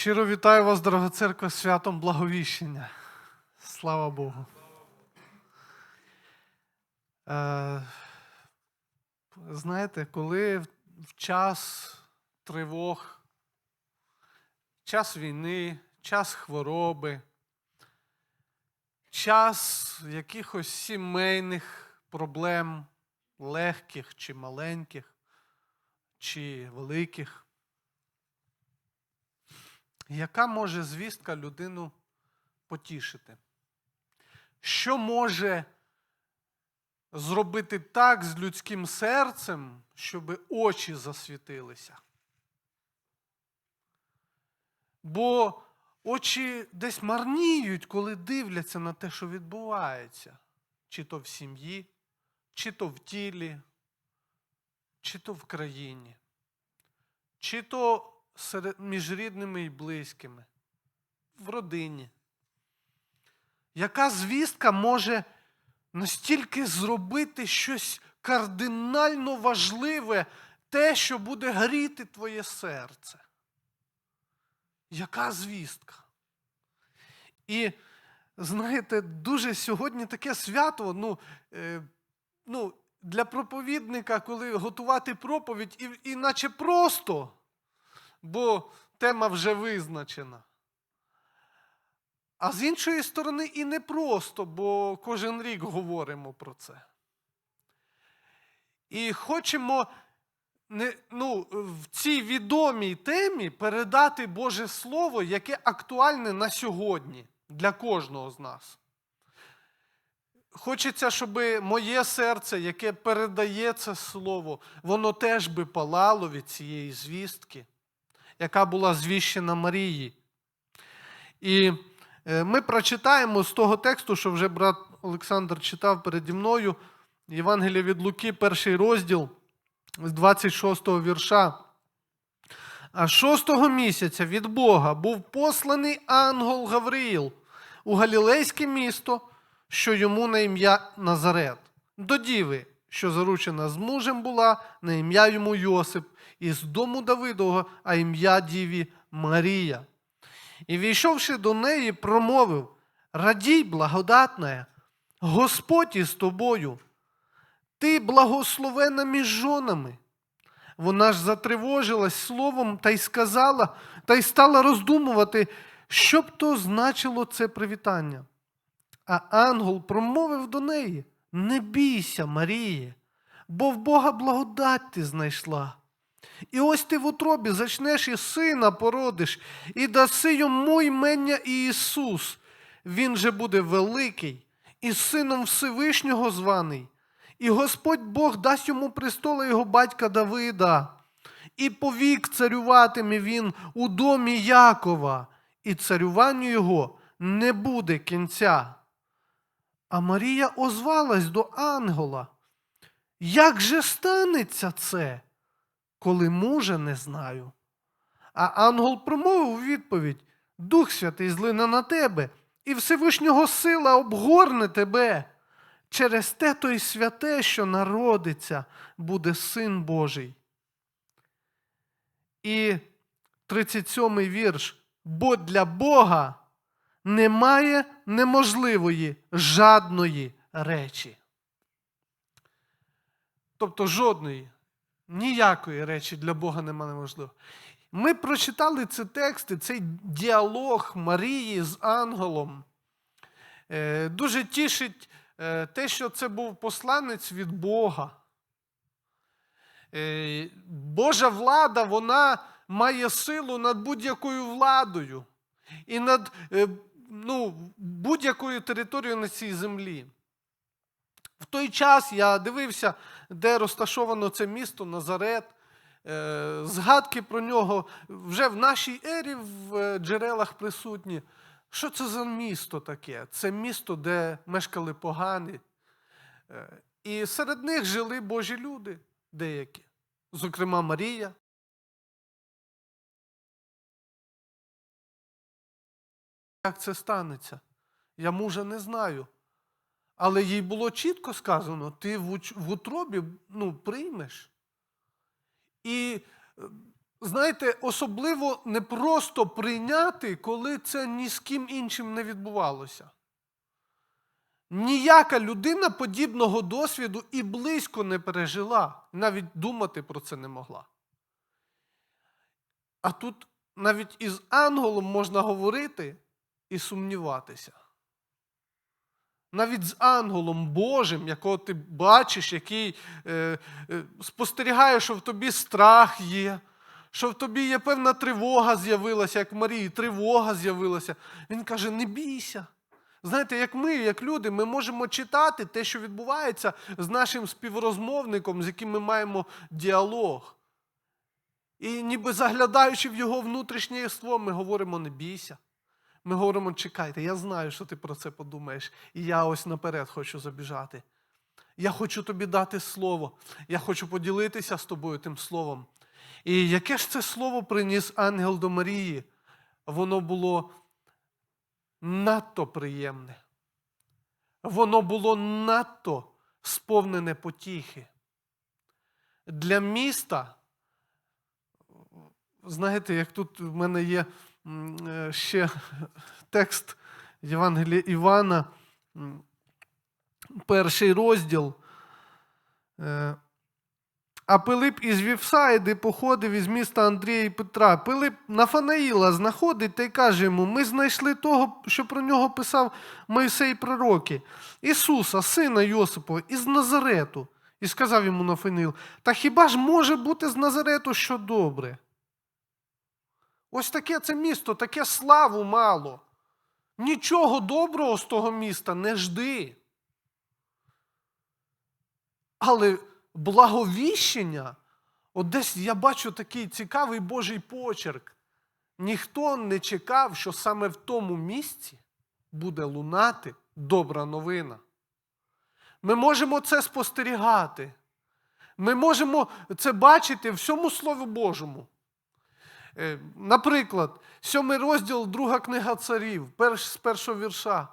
Щиро вітаю вас, дорога церква, святом Благовіщення. Слава Богу. Е, знаєте, коли в- час тривог, час війни, час хвороби, час якихось сімейних проблем, легких чи маленьких, чи великих, яка може звістка людину потішити? Що може зробити так з людським серцем, щоб очі засвітилися? Бо очі десь марніють, коли дивляться на те, що відбувається, чи то в сім'ї, чи то в тілі, чи то в країні, чи то серед, між рідними і близькими, в родині. Яка звістка може настільки зробити щось кардинально важливе, те, що буде гріти твоє серце? Яка звістка? І знаєте, дуже сьогодні таке свято, ну, е, ну, для проповідника, коли готувати проповідь, і, і наче просто бо тема вже визначена. А з іншої сторони, і не просто, бо кожен рік говоримо про це. І хочемо не, ну, в цій відомій темі передати Боже Слово, яке актуальне на сьогодні для кожного з нас. Хочеться, щоб моє серце, яке передає це слово, воно теж би палало від цієї звістки яка була звіщена Марії. І е, ми прочитаємо з того тексту, що вже брат Олександр читав переді мною, Євангелія від Луки, перший розділ з 26 го вірша. А шостого місяця від Бога був посланий ангел Гавриїл у Галілейське місто, що йому на ім'я Назарет, до діви, що заручена з мужем була, на ім'я йому Йосип, із дому Давидового, а ім'я діві Марія. І війшовши до неї, промовив: Радій, благодатна, Господь із тобою, ти благословена між жонами. Вона ж затривожилась словом та й сказала, та й стала роздумувати, що б то значило це привітання. А ангел промовив до неї: Не бійся, Маріє, бо в Бога благодать ти знайшла. І ось ти в утробі зачнеш і сина породиш, і даси йому ймення Ісус. Він же буде великий, і сином Всевишнього званий. І Господь Бог дасть йому престола його батька Давида, і повік царюватиме він у домі Якова, і царюванню його не буде кінця. А Марія озвалась до ангела. Як же станеться це? Коли мужа не знаю. А ангел промовив у відповідь: Дух Святий злине на тебе, і Всевишнього сила обгорне тебе. Через те то й святе, що народиться, буде Син Божий. І 37-й вірш. Бо для Бога немає неможливої жадної речі. Тобто жодної. Ніякої речі для Бога нема неможливо. Ми прочитали ці тексти, цей діалог Марії з ангелом. Е, Дуже тішить е, те, що це був посланець від Бога. Е, Божа влада, вона має силу над будь-якою владою і над ну, будь-якою територією на цій землі. В той час я дивився, де розташовано це місто Назарет. Е, Згадки про нього вже в нашій ері в е, джерелах присутні. Що це за місто таке? Це місто, де мешкали погані. Е, І серед них жили Божі люди деякі, зокрема Марія. Як це станеться? Я мужа не знаю. Але їй було чітко сказано: ти в, утробі ну, приймеш. І е, знаєте, особливо не просто прийняти, коли це ні з ким іншим не відбувалося. Ніяка людина подібного досвіду і близько не пережила, навіть думати про це не могла. А тут навіть із ангелом можна говорити і сумніватися. Навіть з ангелом Божим, якого ти бачиш, який е, е, спостерігає, що в тобі страх є, що в тобі є певна тривога з'явилася, як в Марії, тривога з'явилася. Він каже: не бійся. Знаєте, як ми, як люди, ми можемо читати те, що відбувається з нашим співрозмовником, з яким ми маємо діалог. І ніби заглядаючи в його внутрішнє єство, ми говоримо: не бійся. Ми говоримо, чекайте, я знаю, що ти про це подумаєш, і я ось наперед хочу забіжати. Я хочу тобі дати слово, я хочу поділитися з тобою тим словом. І яке ж це слово приніс ангел до Марії? Воно було надто приємне. Воно було надто сповнене потіхи. Для міста, знаєте, як тут в мене є ще текст Євангелія Івана, перший розділ. Е, А Пилип із Вівсаїди походив із міста Андрія і Петра. Пилип Нафанаїла знаходить та й каже йому: ми знайшли того, що про нього писав Мойсей пророки, Ісуса, сина Йосипова, із Назарету. І сказав йому Нафанаїл, та хіба ж може бути з Назарету що добре? Ось таке це місто, таке славу мало. Нічого доброго з того міста не жди. Але благовіщення, от десь я бачу такий цікавий Божий почерк. Ніхто не чекав, що саме в тому місці буде лунати добра новина. Ми можемо це спостерігати. Ми можемо це бачити в всьому Слові Божому. Е, Наприклад, сьомий розділ, друга книга царів, перш, з першого вірша.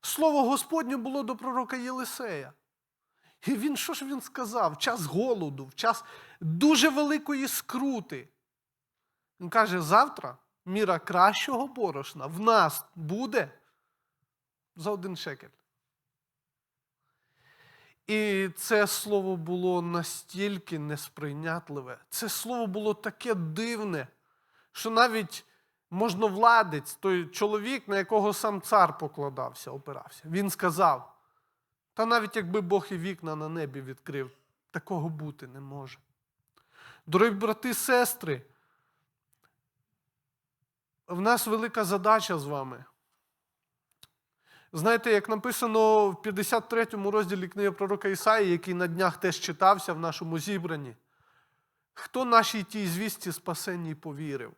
Слово Господнє було до пророка Єлисея. І він що ж він сказав? В час голоду, в час дуже великої скрути. Він каже: завтра міра кращого борошна в нас буде за один шекель. І це слово було настільки несприйнятливе, це слово було таке дивне, що навіть можновладець, той чоловік, на якого сам цар покладався, опирався, він сказав: та навіть якби Бог і вікна на небі відкрив, такого бути не може. Дорогі брати і сестри, в нас велика задача з вами. Знаєте, як написано в 53 розділі книги пророка Ісаї, який на днях теж читався в нашому зібранні, хто нашій тій звісті спасенній повірив?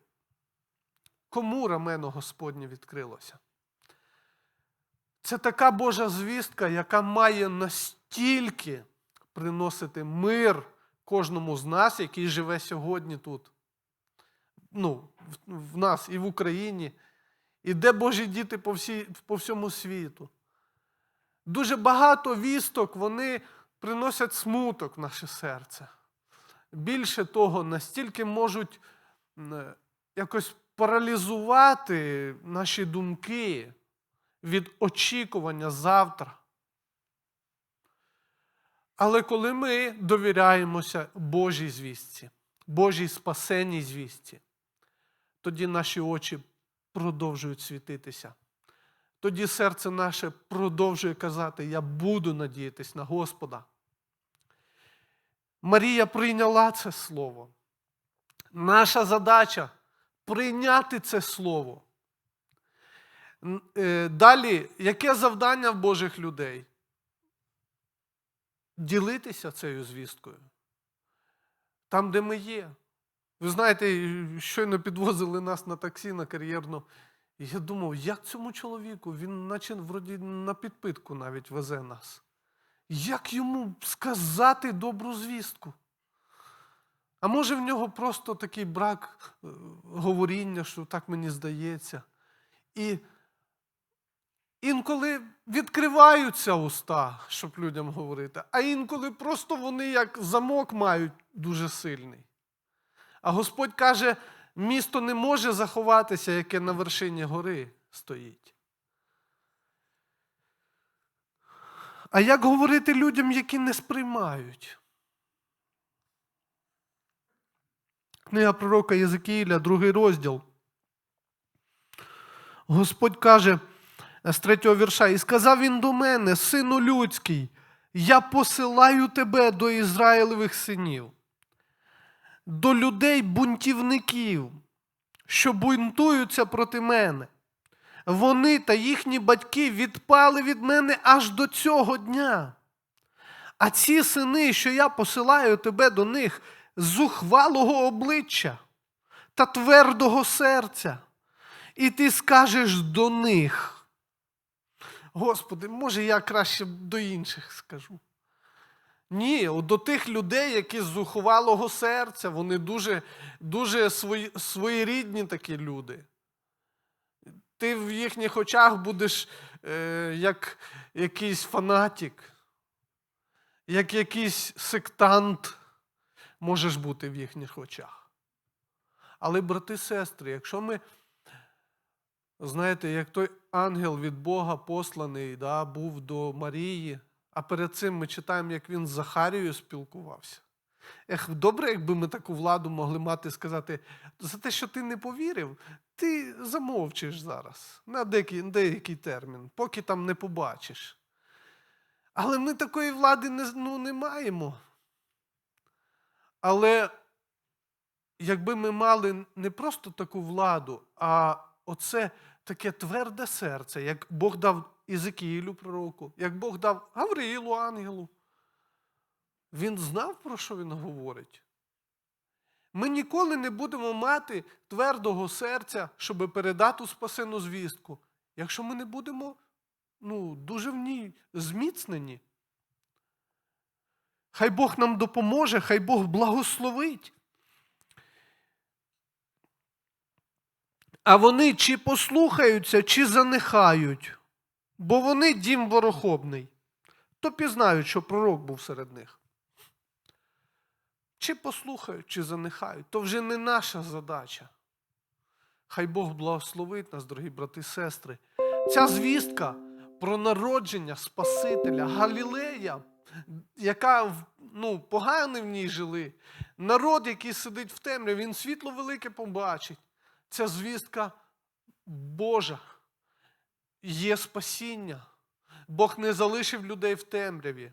Кому рамено Господнє відкрилося? Це така Божа звістка, яка має настільки приносити мир кожному з нас, який живе сьогодні тут. Ну, в- нас і в Україні, і де Божі діти по, всій, по всьому світу. Дуже багато вісток вони приносять смуток в наше серце. Більше того, настільки можуть м, якось паралізувати наші думки від очікування завтра. Але коли ми довіряємося Божій звістці, Божій спасенній звістці, тоді наші очі продовжують світитися. Тоді серце наше продовжує казати: Я буду надіятись на Господа. Марія прийняла це слово. Наша задача прийняти це слово. Е, Далі, яке завдання в Божих людей? Ділитися цією звісткою. Там, де ми є. Ви знаєте, щойно підвозили нас на таксі на кар'єрну. І я думав, як цьому чоловіку, він наче вроді на підпитку навіть везе нас. Як йому сказати добру звістку? А може в нього просто такий брак е, говоріння, що так мені здається. І інколи відкриваються уста, щоб людям говорити, а інколи просто вони як замок мають дуже сильний. А Господь каже, місто не може заховатися, яке на вершині гори стоїть. А як говорити людям, які не сприймають? Книга пророка Єзекіїля, другий розділ. Господь каже з третього вірша, і сказав він до мене, сину людський, я посилаю тебе до Ізраїлевих синів, до людей бунтівників, що бунтуються проти мене. Вони та їхні батьки відпали від мене аж до цього дня. А ці сини, що я посилаю тебе до них, зухвалого обличчя та твердого серця, і ти скажеш до них. Господи, може, я краще до інших скажу. Ні, до тих людей, які з зухвалого серця, вони дуже, дуже свої, своєрідні такі люди. Ти в їхніх очах будеш е, як якийсь фанатик, як якийсь сектант можеш бути в їхніх очах. Але, брати сестри, якщо ми, знаєте, як той ангел від Бога посланий да, був до Марії, а перед цим ми читаємо, як він з Захарією спілкувався. Ех, добре, якби ми таку владу могли мати сказати, за те, що ти не повірив, ти замовчиш зараз на деякий, деякий термін, поки там не побачиш. Але ми такої влади не, ну, не маємо. Але якби ми мали не просто таку владу, а оце таке тверде серце, як Бог дав Ізекіїлю пророку, як Бог дав Гавриїлу ангелу, він знав, про що він говорить. Ми ніколи не будемо мати твердого серця, щоб передати спасену звістку, якщо ми не будемо ну, дуже в ній зміцнені. Хай Бог нам допоможе, хай Бог благословить. А вони чи послухаються, чи занехають, бо вони дім ворохобний, то пізнають, що пророк був серед них. Чи послухають, чи занехають, то вже не наша задача. Хай Бог благословить нас, дорогі брати і сестри. Ця звістка про народження Спасителя, Галілея, яка ну, погано в ній жили, народ, який сидить в темряві, він світло велике побачить. Ця звістка Божа. Є спасіння. Бог не залишив людей в темряві.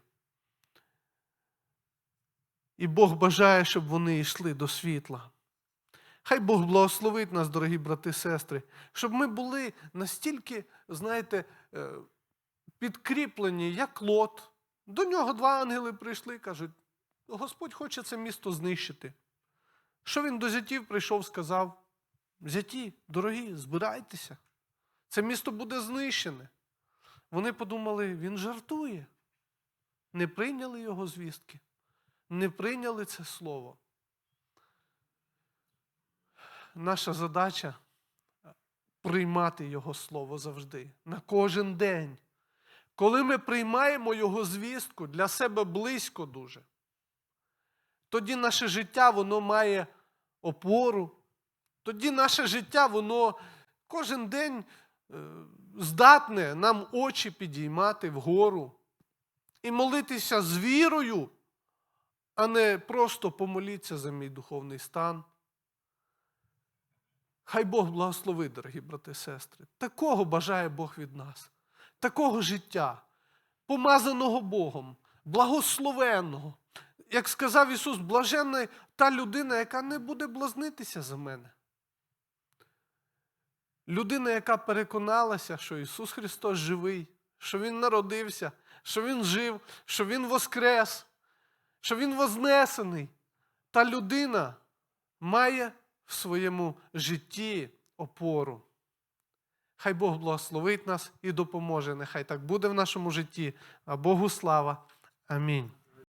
І Бог бажає, щоб вони йшли до світла. Хай Бог благословить нас, дорогі брати і сестри, щоб ми були настільки, знаєте, е, підкріплені, як лот. До нього два ангели прийшли кажуть, Господь хоче це місто знищити. Що він до зятів прийшов, сказав: Зяті, дорогі, збирайтеся. Це місто буде знищене. Вони подумали, він жартує. Не прийняли його звістки не прийняли це слово. Наша задача приймати Його Слово завжди, на кожен день. Коли ми приймаємо Його звістку для себе близько дуже, тоді наше життя воно має опору, тоді наше життя, воно кожен день е, здатне нам очі підіймати вгору і молитися з вірою а не просто помоліться за мій духовний стан. Хай Бог благословить, дорогі брати і сестри. Такого бажає Бог від нас, такого життя, помазаного Богом, благословенного. Як сказав Ісус, блаженна та людина, яка не буде блазнитися за мене. Людина, яка переконалася, що Ісус Христос живий, що Він народився, що Він жив, що Він воскрес що він вознесений. Та людина має в своєму житті опору. Хай Бог благословить нас і допоможе. Нехай так буде в нашому житті. А Богу слава. Амінь.